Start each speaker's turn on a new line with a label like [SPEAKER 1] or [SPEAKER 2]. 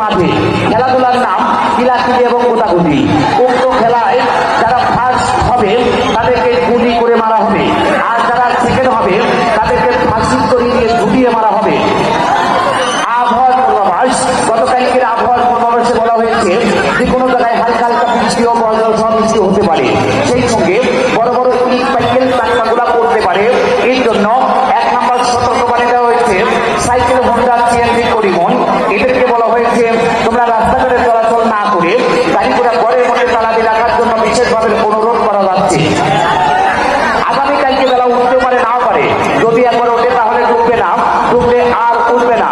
[SPEAKER 1] মাঠে খেলাধুলার নাম কিলাকিলি এবং কোটাকুটি। উক্ত খেলায় যারা ফার্স্ট হবে, তাদেরকে গুলি করে মারা হবে। আর যারা সেকেন্ড হবে, তাদেরকে ফাঁসি করে দিয়ে ঝুটিয়ে মারা হবে। আবহাওয়ার আবহাওয়ার হয়েছে, যে কোনো জায়গায় হালকা হালকা হতে পারে। সেই বড় বড় করতে পারে। এই জন্য এক নম্বর হয়েছে, সাইকেল नाम रुकने आर उल्पेना